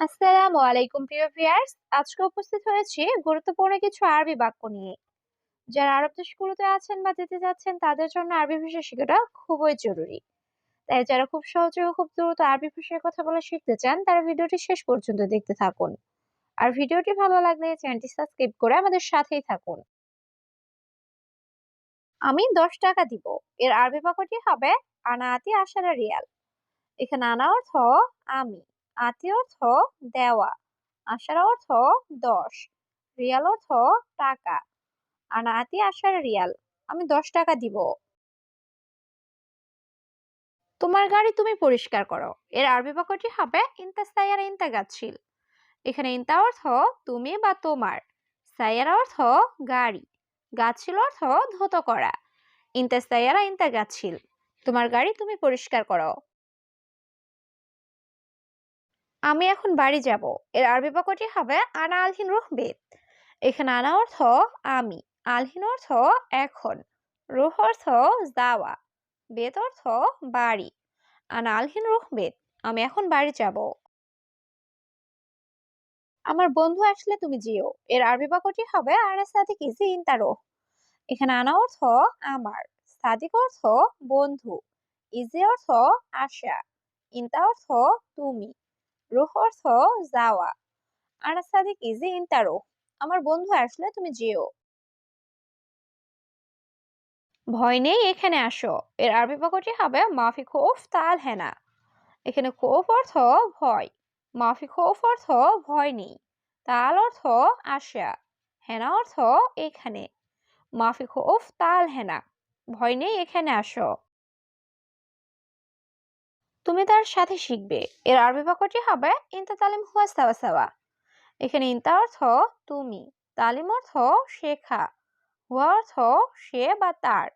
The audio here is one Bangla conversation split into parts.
আসসালামু আলাইকুম, প্রিয় ভিউয়ার্স। আজকে উপস্থিত হয়েছি গুরুত্বপূর্ণ কিছু আরবি বাক্য নিয়ে। যারা আরব দেশগুলোতে আছেন বা যেতে যাচ্ছেন, তাদের জন্য আরবি ভাষা শেখাটা খুবই জরুরি। তাই যারা খুব সহজে খুব দ্রুত আরবি ভাষায় কথা বলা শিখতে চান, তারা ভিডিওটি শেষ পর্যন্ত দেখতে থাকুন। আর ভিডিওটি ভালো লাগলে চ্যানেলটি সাবস্ক্রাইব করে আমাদের সাথেই থাকুন। আমি দশ টাকা দিব। এর আরবি বাক্যটি হবে আনা আতি আশারা রিয়াল। এখানে আনা অর্থ আমি। আতি অর্থ দেওয়া। আশারা অর্থ দশ। রিয়াল অর্থ টাকা। আনা আতি আশারা রিয়াল, আমি দশ টাকা দিব। তোমার গাড়ি তুমি পরিষ্কার করো। এর আরবি বাক্যটি হবে ইন্তা সাইয়ারা ইন্তা গাছিল। এখানে ইন্তা অর্থ তুমি বা তোমার। সাইয়ারা অর্থ গাড়ি। গাছিল অর্থ ধুত করা। ইন্তা সাইয়ারা ইন্তা গাছিল। তোমার গাড়ি তুমি পরিষ্কার করো। আমি এখন বাড়ি যাব। এর আরবি বাক্যটি হবে আনা আলহিন রুহ বেত এখানে আনা অর্থ আমি, আলহিন অর্থ এখন, রুহ অর্থ যাওয়া, বেত অর্থ বাড়ি, আনা আলহিন রুহ বেত আমি এখন বাড়ি যাব। আমার বন্ধু আসলে তুমি যেও। এর আরবি বাক্যটি হবে আনা সাদিক ইজি ইন ইন্তারো এখানে আনা অর্থ আমার, সাদিক অর্থ বন্ধু, ইজি অর্থ আশা, ইন্তা অর্থ তুমি। রুহ অর্থ যাওয়া। আনা সাদিক, ইজি ইন্তারো আমার বন্ধু আসলে তুমি যেও। ভয় নেই এখানে আসো। এর আরবি বাক্যটি হবে, মাফি খোফ তাল হেনা। এখানে খোফ অর্থ ভয়। মাফি খোফ অর্থ ভয় নেই। তাল অর্থ আসা হেনা অর্থ এখানে। মাফি খোফ তাল হেনা। ভয় নেই এখানে আসো। তুমি তার সাথে শিখবে। এর আরবি বাক্যটি হবে ইন্তা তালিম হুয়া সাওয়া সাওয়া এখানে ইন্তা অর্থ তুমি তালিম অর্থ শেখা হুয়া অর্থ সে বা তার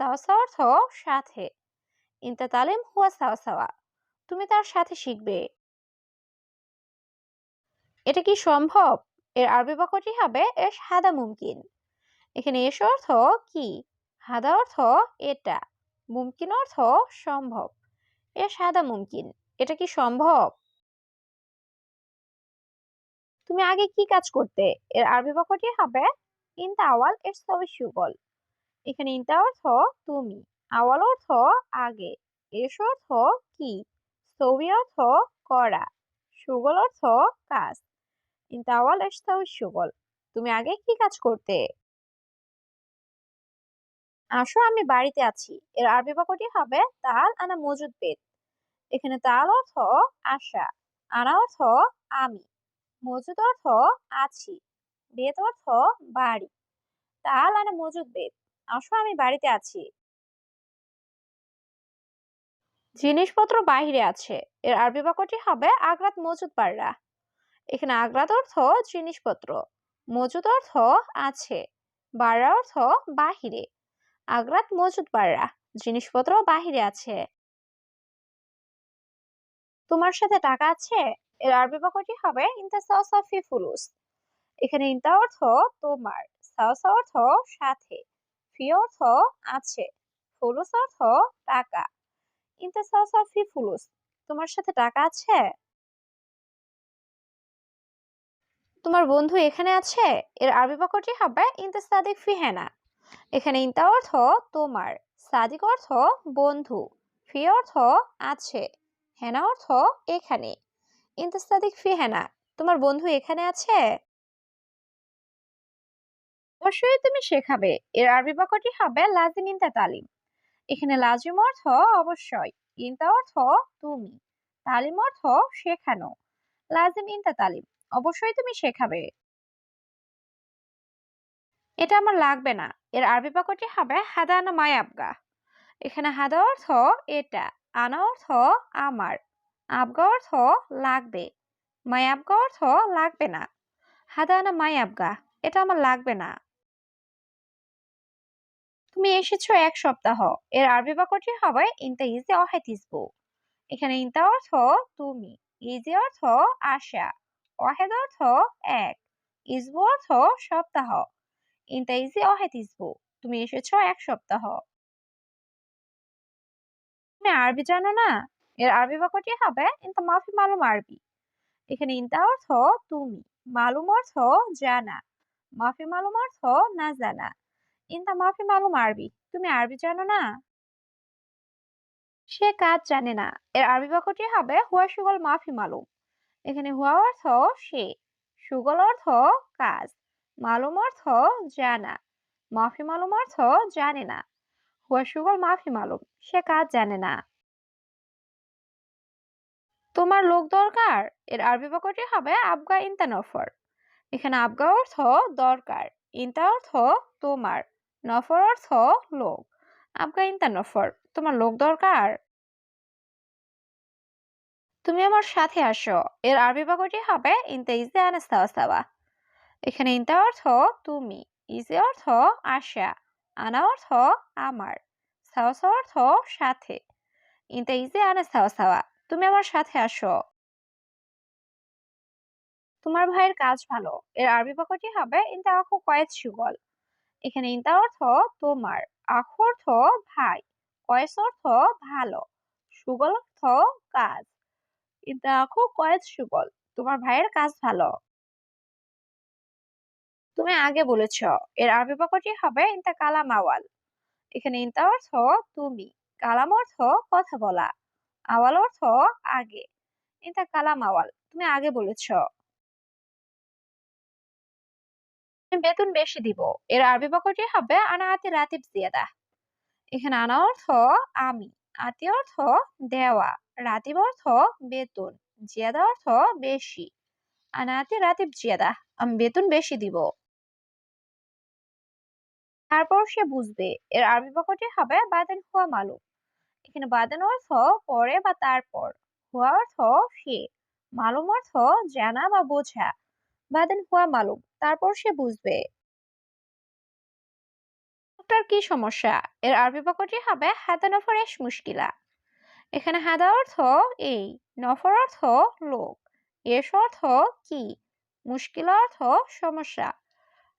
সাওয়া অর্থ সাথে ইন্তা তালিম হুয়া সাওয়া সাওয়া তুমি তার সাথে শিখবে এটা কি সম্ভব? এর আরবি বাক্যটি হবে এস হাদা মুমকিন এখানে এস অর্থ কি হাদা অর্থ এটা মুমকিন অর্থ সম্ভব এ সাদা মুমকিন। এটা কি সম্ভব? তুমি আগে কি কাজ করতে? এর আরবি বাক্যটি হবে ইনতা আওয়াল এর সবই সুগল এখানে ইনতা অর্থ তুমি। আওয়াল অর্থ আগে। এস অর্থ কি? সবি অর্থ করা। সুগল অর্থ কাজ। ইনতা আওয়াল এর সবই সুগল তুমি আগে কি কাজ করতে? আসো আমি বাড়িতে আছি। এর আরবি বাক্যটি হবে তাল আনা মজুদ বেদ। এখানে তাল অর্থ আশা, আনা অর্থ আমি, মজুদ অর্থ আছি, বেদ অর্থ বাড়ি। তাল আনা মজুদ বেদ। আসো আমি বাড়িতে আছি। জিনিসপত্র বাহিরে আছে। এর আরবি বাক্যটি হবে আগ্রাত মজুদ পাররা এখানে আগ্রাত অর্থ জিনিসপত্র, মজুদ অর্থ আছে বাড়া অর্থ বাহিরে। আগ্রাত মজুদ পাররা জিনিসপত্র বাহিরে আছে। তোমার সাথে টাকা আছে? এর আরবি বাক্যটি হবে, ইনতা সাওসা ফি ফুলুস। এখানে ইনতা অর্থ তোমার, সাওসা অর্থ সাথে, ফি অর্থ আছে, ফুলুস অর্থ টাকা। ইনতা সাওসা ফি ফুলুস। তোমার সাথে টাকা আছে? তোমার বন্ধু এখানে আছে? এর আরবি বাক্যটি হবে, ইনতা সাদিক ফি হেনা। এখানে ইনতা অর্থ তোমার, সাদিক অর্থ বন্ধু, ফি অর্থ আছে, হেনা অর্থ এখানে। ইন্তাস্তাদিক ফি হেনা, তোমার বন্ধু এখানে আছে? অবশ্যই তুমি শেখাবে, এর আরবি বাক্যটি হবে লাজিম ইন্তা তালিম। এখানে লাজিম অর্থ অবশ্যই ইন্তা অর্থ তুমি, তালিম অর্থ শেখানো, লাজিম ইন্তা তালিম, অবশ্যই তুমি শেখাবে। এটা আমার লাগবে না। এর আরবি বাক্যটি হবে হাদানা মায় আবগা। এখানে হাদা অর্থ এটা, আনা অর্থ আমার, আবগা অর্থ লাগবে, মাই আবগা অর্থ লাগবে না। হাদা আনা মাই আবগা, এটা আমার লাগবে না। তুমি এসেছ এক সপ্তাহ, এর আরবি বাক্যটি হবে ইনতা ইজি অহেতিসবু এখানে ইনতা অর্থ তুমি, ইজি অর্থ আশা অহেদ অর্থ এক ইসবু অর্থ সপ্তাহ। ইনতা ইজি অহেতিসবু তুমি এসেছ এক সপ্তাহ তুমি আরবি জানো না এর আরবি বাক্যটি হবে ইনতা মাফি মালুম আরবি এখানে ইনতা অর্থ তুমি মালুম অর্থ জানা মাফি মালুম অর্থ না জানা ইনতা মাফি মালুম আরবি তুমি আরবি জানো না সে কাজ জানে না। এর আরবি বাক্যটি হবে হুয়া সুগল মাফি মালুম এখানে হুয়া অর্থ সে সুগল অর্থ কাজ। মালুম অর্থ জানা। মাফি মালুম অর্থ জানে না। হুয়া সুগল মাফি মালুম, সে কাজ জানে না। তোমার লোক দরকার, এর আরবি বাক্যটি হবে আবগা ইনতা নফর। এখানে আবগা অর্থ দরকার, ইনতা অর্থ তোমার, নফর অর্থ লোক। আবগা ইনতা নফর, তোমার লোক দরকার। তুমি আমার সাথে আসো, এর আরবি বাক্যটি হবে ইনতা ইজে আনাস্তাওয়াস্তাওয়া এখানে ইনতা অর্থ তুমি ইজে অর্থ আশা আনা অর্থ আমার সাওসা অর্থ সাথে ইনতা ইজে আনাস্তাওয়াস্তাওয়া তুমি আমার সাথে আসো তোমার ভাইয়ের কাজ ভালো, এর আরবি বাক্যটি হবে ইনতা আখু কয়েস সুগল এখানে ইনতা অর্থ তোমার আখু অর্থ ভাই কয়েস অর্থ ভালো সুগল অর্থ কাজ ইনতা আখু কয়েস সুগল তোমার ভাইয়ের কাজ ভালো। তুমি আগে বলেছ, এর আরবি বাক্যটি হবে ইনতা কালাম আওয়াল এখানে ইনতা অর্থ তুমি কালাম অর্থ কথা বলা আওয়াল অর্থ আগে ইনতা কালাম আওয়াল তুমি আগে বলেছ। বেতন বেশি দিব। এর আরবি বাক্যটি হবে আনা আতি রাতিব জিয়াদা এখানে আনা অর্থ আমি আতি অর্থ দেওয়া রাতিব অর্থ বেতন জিয়াদা অর্থ বেশি আনা আতি রাতিব জিয়াদা আমি বেতন বেশি দিব। তারপর সে বুঝবে, এর আরবি বাক্যটি হবে বাদেন হুয়া মালুম। এখানে বাদেন অর্থ পরে বা তারপর। হুয়া অর্থ সে, মালুম অর্থ জানা বা বোঝা। বাদেন হুয়া মালুম, তারপর সে বুঝবে। কি সমস্যা? এর আরবি বাক্যটি হবে হাদা নফর এস মুশকিলা। এখানে হাদা অর্থ এই, নফর অর্থ লোক, এস অর্থ কি, মুশকিলা অর্থ সমস্যা।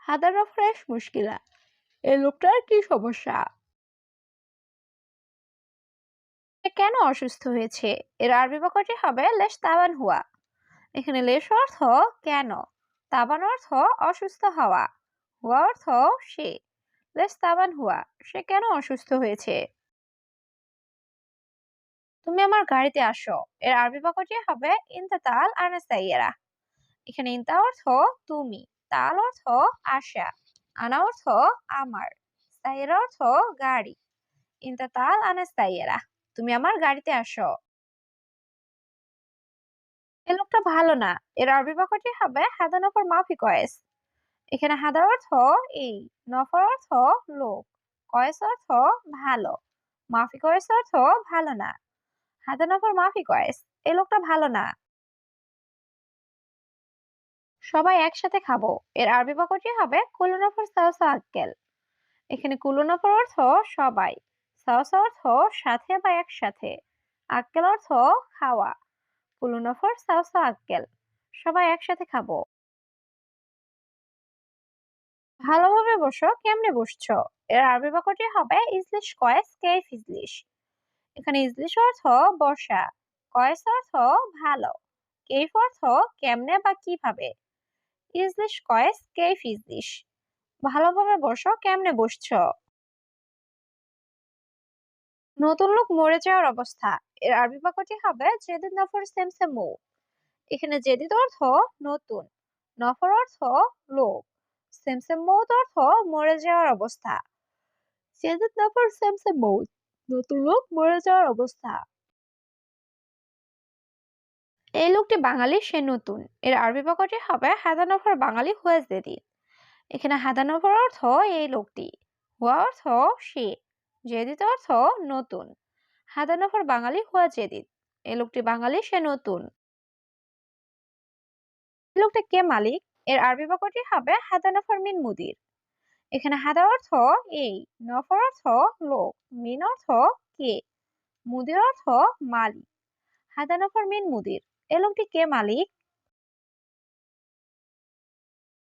হাদা নফর এস মুশকিলা। এই লোকটার কি সমস্যা? কেন অসুস্থ হয়েছে? এর আরবি বাক্যটি হবে লেশ তাবান হুয়া। এখানে লেশ অর্থ কেন? তাবান অর্থ অসুস্থ হওয়া। হুয়া অর্থ সে। লেস তাবান হুয়া, সে কেন অসুস্থ হয়েছে? তুমি আমার গাড়িতে আসো। এর আরবি বাক্যটি হবে ইনতা তাল আনাস্তাইয়েরা এখানে ইনতা অর্থ তুমি, তাল অর্থ আশা। আনা অর্থ আমার সাইয়েরা অর্থ গাড়ি। ইনতা তাল আনাস্তাইয়েরা তুমি আমার গাড়িতে আসো। এ লোকটা ভালো না, এর আরবি বাক্যটি হবে হাদা নফর মাফি কয়েস। এখানে হাদা অর্থ এই নফর অর্থ লোক, কয়েস অর্থ ভালো, মাফি কয়েস অর্থ ভালো না। হাদা নফর মাফি কয়েস এই লোকটা ভালো না। সবাই একসাথে খাব। এর আরবি বাক্যটি হবে কুলুনফর সাউসা আক্কেল। এখানে কুলুনফর অর্থ সবাই সাউসা অর্থ সাথে বা একসাথে, আক্কেল অর্থ খাওয়া, কুলুনফর সাউসা আক্কেল, সবাই একসাথে খাব। ভালোভাবে বসো, কেমনে বসছো? এর আরবি বাক্যটি হবে ইজলিশ কয়েস কেফ ইজলিশ। এখানে ইজলিশ অর্থ বসা, কয়েস অর্থ ভালো কেফ অর্থ কেমনে বা কীভাবে কয়েস ভালোভাবে বসো, কেমনে বসছো? নতুন লোক মরে যাওয়ার অবস্থা। এর আরবি বাক্যটি হবে জেদিদ নফর সেমসে মৌ। এখানে জেদিদ অর্থ নতুন নফর অর্থ লোক সেমসেম মৌত অর্থ মরে যাওয়ার অবস্থা। জেদিদ নফর সেমসেম মৌত নতুন লোক মরে যাওয়ার অবস্থা। এই লোকটি বাঙালি, সে নতুন। এর আরবি বাক্যটি হবে হাদানফর বাঙালি হুয়া জেদিদ এখানে হাদানফর অর্থ এই লোকটি। হুয়া অর্থ সে। জেদিদ অর্থ নতুন। হাদানফর বাঙালি হুয়া জেদিদ এই লোকটি বাঙালি, সে নতুন। লোকটা কে মালিক? এর আরবি বাক্যটি হবে হাদানফর মিন মুদির। এখানে হাদা অর্থ এই, নফর অর্থ লোক, মিন অর্থ কে, মুদির অর্থ মালিক। হাদা নফর মিন মুদির। এ লোকটি কে মালিক?